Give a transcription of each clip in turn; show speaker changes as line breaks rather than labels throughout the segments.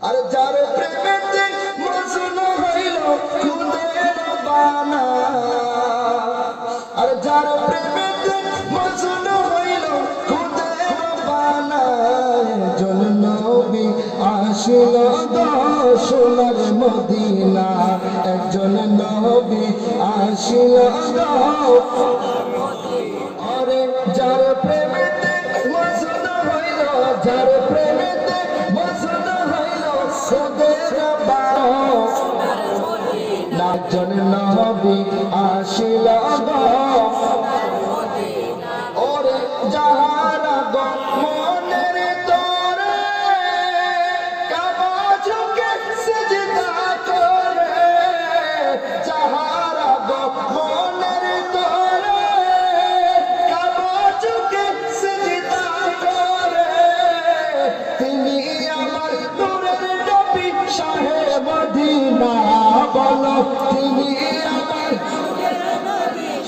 আর যার প্রেমেতে মজনু হইল খুদের বানা। আর যার প্রেমেতে মজনু হইল খুদের বানা। মদিনা। একজন নবী যার প্রেমেতে হইল, যার প্রেমেতে একজন নবী আসিল মদিনা বলো তিনি আমার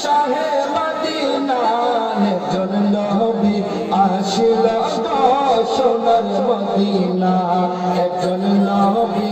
শাহে মদিনা একজন নবী আসিল সোনার মদিনা। একজন নবী